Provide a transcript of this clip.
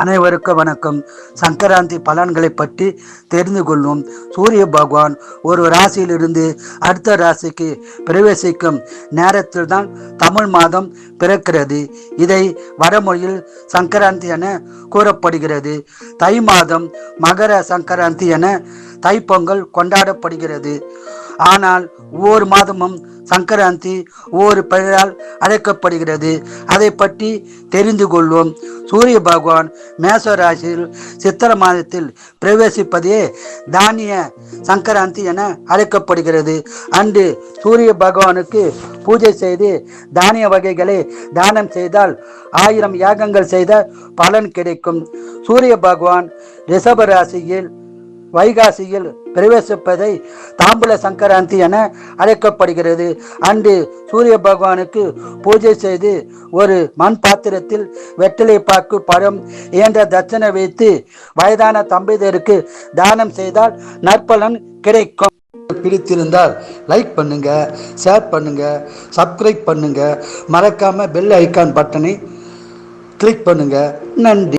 அனைவருக்கும் வணக்கம். சங்கராந்தி பலன்களை பற்றி தெரிந்து கொள்வோம். சூரிய பகவான் ஒரு ராசியிலிருந்து அடுத்த ராசிக்கு பிரவேசிக்கும் நேரத்தில் தான் தமிழ் மாதம் பிறக்கிறது. இதை வடமொழியில் சங்கராந்தி என கூறப்படுகிறது. தை மாதம் மகர சங்கராந்தி என தைப்பொங்கல் கொண்டாடப்படுகிறது. ஆனால் ஒவ்வொரு மாதமும் சங்கராந்தி ஒவ்வொரு பெயரால் அழைக்கப்படுகிறது. அதை பற்றி தெரிந்து கொள்வோம். சூரிய பகவான் மேச ராசியில் சித்திர மாதத்தில் பிரவேசிப்பதே தானிய சங்கராந்தி என அழைக்கப்படுகிறது. அன்று சூரிய பகவானுக்கு பூஜை செய்து தானிய வகைகளை தானம் செய்தால் ஆயிரம் யாகங்கள் செய்த பலன் கிடைக்கும். சூரிய பகவான் ரிஷப ராசியில் வைகாசியில் பிரவேசிப்பதை தாம்பூல சங்கராந்தி என அழைக்கப்படுகிறது. அன்று சூரிய பகவானுக்கு பூஜை செய்து ஒரு மண் பாத்திரத்தில் வெற்றிலை பாக்கு பழம் என்ற தட்சணை வைத்து வயதான தம்பதியருக்கு தானம் செய்தால் நற்பலன் கிடைக்கும். பிடித்திருந்தால் லைக் பண்ணுங்க ஷேர் பண்ணுங்க சப்ஸ்கிரைப் பண்ணுங்க. மறக்காம பெல் ஐக்கான் பட்டனை கிளிக் பண்ணுங்க. நன்றி.